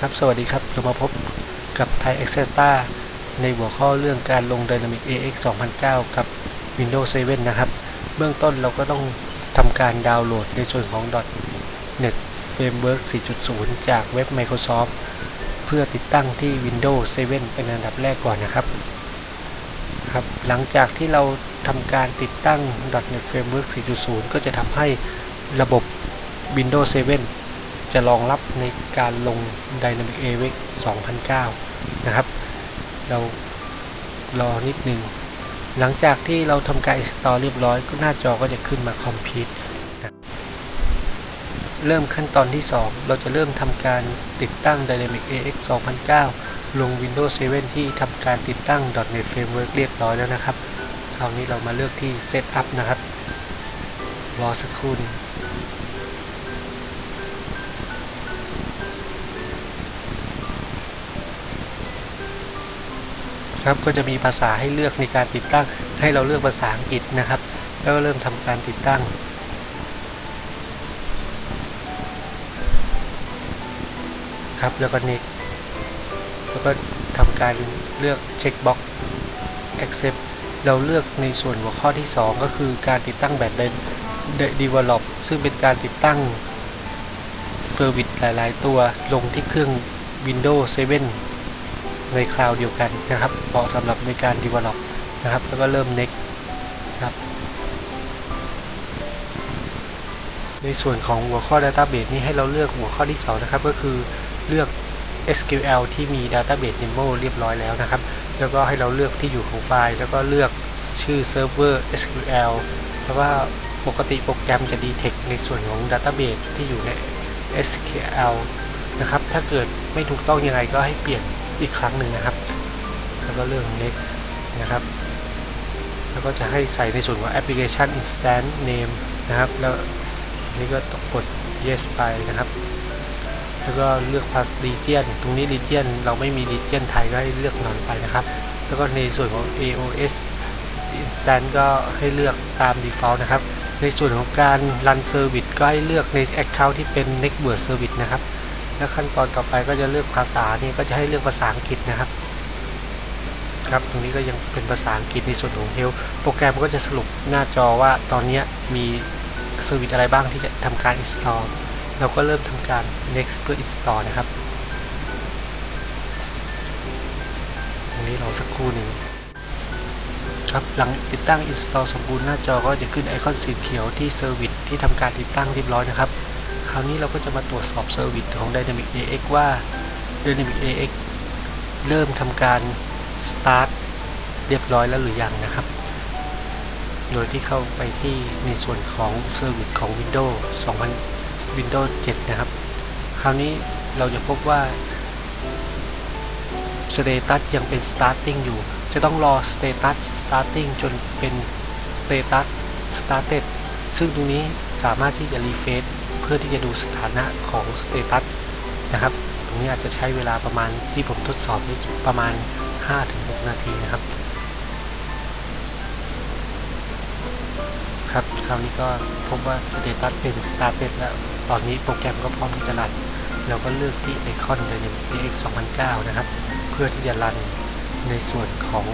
ครับสวัสดีครับเรามาพบกับไทย e x c e t a ในหัวข้อเรื่องการลง Dynamic AX 2009 กับ Windows 7 นะครับ เบื้องต้นเราก็ต้องทำการดาวน์โหลดในส่วนของ .NET Framework 4.0 จากเว็บ Microsoft เพื่อติดตั้งที่ Windows 7 เป็นอันดับแรกก่อนนะครับครับหลังจากที่เราทำการติดตั้ง .NET Framework 4.0 ก็จะทำให้ระบบ Windows 7 จะรองรับในการลง Dynamic AX 2009 นะครับ เรารอนิดนึง หลังจากที่เราทำการ install เรียบร้อย ก็หน้าจอก็จะขึ้นมา complete นะเริ่มขั้นตอนที่ 2 เราจะเริ่มทำการติดตั้ง Dynamic AX 2009 ลง Windows 7 ที่ทำการติดตั้ง .NET Framework เรียบร้อยแล้วนะครับ คราวนี้เรามาเลือกที่ Setup นะครับ รอสักครู่นึง ครับก็จะมีภาษาให้เลือกในการติดตั้ง ให้เราเลือกภาษาอังกฤษนะครับ แล้วก็เริ่มทำการติดตั้งครับแล้วก็ next แล้วก็ทำการเลือกเช็คบ็อก accept เราเลือกในส่วนหัวข้อที่ 2 ก็คือการติดตั้งแบบ develop ซึ่งเป็นการติดตั้งเซอร์วิสหลาย ๆ ตัวลงที่เครื่อง Windows 7 ในคลาวเดียวกันนะครับเหมาะสำหรับในการ develop นะครับ แล้วก็เริ่ม next ครับในส่วนของหัวข้อ database นี้ให้เราเลือกหัวข้อที่ 2 นะครับ ก็คือเลือก SQL ที่มี database demo เรียบร้อยแล้วนะครับ แล้วก็ให้เราเลือกที่อยู่ของไฟล์ แล้วก็เลือกชื่อ server SQL เพราะว่าปกติโปรแกรมจะ detect ในส่วนของ database ที่อยู่ใน SQL นะครับ ถ้าเกิดไม่ถูกต้องยังไงก็ให้เปลี่ยน อีกครั้งหนึ่งนะครับ แล้วก็เลือก next นะครับ แล้วก็จะให้ใส่ในส่วนของ application instance name นะครับ แล้วนี่ก็ต้องกด yes ไปนะครับ แล้วก็เลือก pass region ตรงนี้ region เราไม่มี region ไทยก็ให้เลือกนอนไปนะครับ แล้วก็ในส่วนของ AOS instance ก็ให้เลือกตาม default นะครับ ในส่วนของการ run service ก็ให้เลือกใน account ที่เป็น network service นะครับ แล้วขั้นตอนต่อไปก็จะเลือกภาษานี่ก็จะให้เลือกภาษาอังกฤษนะครับ ครับตรงนี้ก็ยังเป็นภาษาอังกฤษในส่วนของ Help โปรแกรมก็จะสรุปหน้าจอว่าตอนนี้มีเซอร์วิสอะไรบ้างที่จะทำการ install เราก็เริ่มทำการ next เพื่อ install นะครับตรงนี้เราสักครู่หนึ่งครับหลังติดตั้ง install สมบูรณ์หน้าจอก็จะขึ้นไอคอนสีเขียวที่ service ที่ทำการติดตั้งเรียบร้อยนะครับ ราวนี้เราก็จะมาตรวจสอบ service ของ Dynamic AX ว่า Dynamic AX เริ่มทำการ start เรียบร้อยแล้วหรือยังนะครับ โดยที่เข้าไปที่ในส่วนของ Service ของ Windows 2000 Windows 7 นะครับ คราวนี้เราจะพบว่า Status ยังเป็น Starting อยู่ จะต้องรอ Status Starting จนเป็น Status Started ซึ่งตรงนี้สามารถที่จะ refresh พื่อที่จะดูสถานะของ Status นะครับ ตรงนี้อาจจะใช้เวลาประมาณที่ผมทดสอบนี่ประมาณ 5-6 นาทีนะครับ ครับคราวนี้ก็พบว่า Status เป็น Started แล้ว ตอนนี้โปรแกรมก็พร้อมที่จะรันเราก็เลือกที่ไอคอน Dynamic AX 2009 นะครับ เพื่อที่จะรันในส่วนของ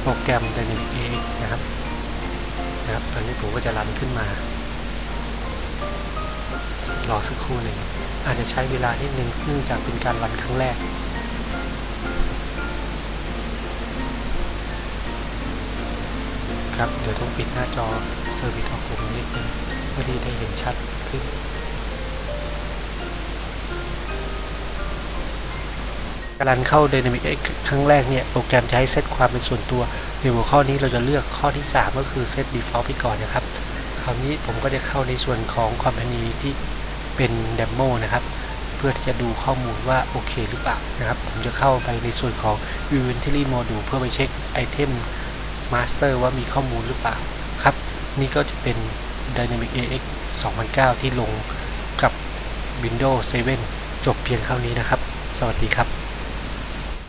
โปรแกรม Dynamic AX นะครับนะครับ ตอนนี้ผมก็จะรันขึ้นมา รอสักครู่หนึ่งอาจจะใช้เวลานิดนึงเนื่องจากเป็นการรันครั้งแรกครับเดี๋ยวต้องปิดหน้าจอเซอร์วิสของผมนิดนึงเพื่อที่ได้เห็นชัดขึ้นการันเข้า Dynamic X ครั้งแรกเนี่ย โปรแกรมจะให้เซตความเป็นส่วนตัวในหัวข้อนี้เราจะเลือกข้อที่ 3 ก็คือ Set Default ไปก่อนนะครับ คราวนี้ผมก็จะเข้าในส่วนของ Company ที่ เป็นเดโมนะครับ เพื่อที่จะดูข้อมูลว่าโอเคหรือเปล่านะครับ ผมจะเข้าไปในส่วนของ Inventory Module เพื่อไปเช็คไอเทม Master ว่ามีข้อมูลหรือเปล่าครับ นี่ก็จะเป็น Dynamic AX 2009 ที่ลงกับ Windows 7 จบเพียงเท่านี้นะครับ สวัสดีครับ